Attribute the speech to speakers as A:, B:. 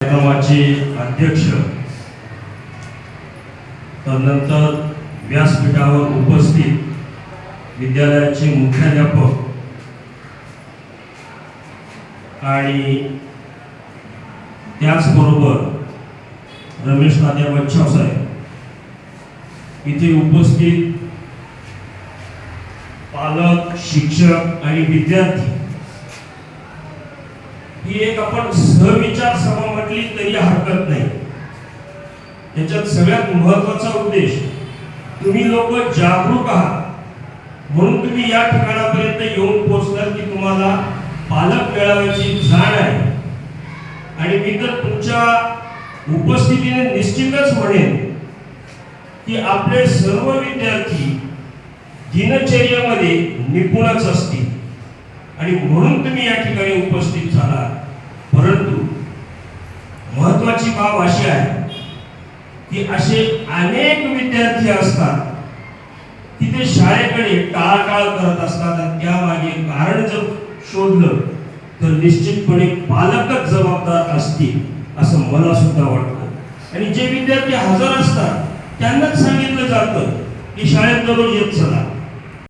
A: कार्यक्रमाचे अध्यक्ष. तदनंतर व्यासपीठावर उपस्थित विद्यालयाचे मुख्याध्यापक आणि त्याचबरोबर रमेश नाद्या बच्छाव साहेब. इथे उपस्थित पालक शिक्षक आणि विद्यार्थी ही एक आपण सहविचार सभा म्हटली तरी हरकत नाही. त्याच्यात सगळ्यात महत्त्वाचा उद्देश तुम्ही लोक जागरूक आहात. म्हणून तुम्ही या ठिकाणापर्यंत येऊन पोहोचलात की तुम्हाला पालक मेळाव्याची जाण आहे. आणि मी तर तुमच्या उपस्थितीने निश्चितच म्हणेन की आपले सर्व विद्यार्थी दिनचर्येमध्ये निपुणच असतील. आणि म्हणून तुम्ही या ठिकाणी उपस्थित महत्वाची बाब अशी आहे की असे अनेक विद्यार्थी असतात की ते शाळेकडे टाळाटाळ करत असतात आणि त्यामागे कारण जर शोधलं तर निश्चितपणे पालकच जबाबदार असतील असं मला सुद्धा वाटतं. आणि जे विद्यार्थी हजर असतात त्यांनाच सांगितलं जातं की शाळेत दररोज येत चला.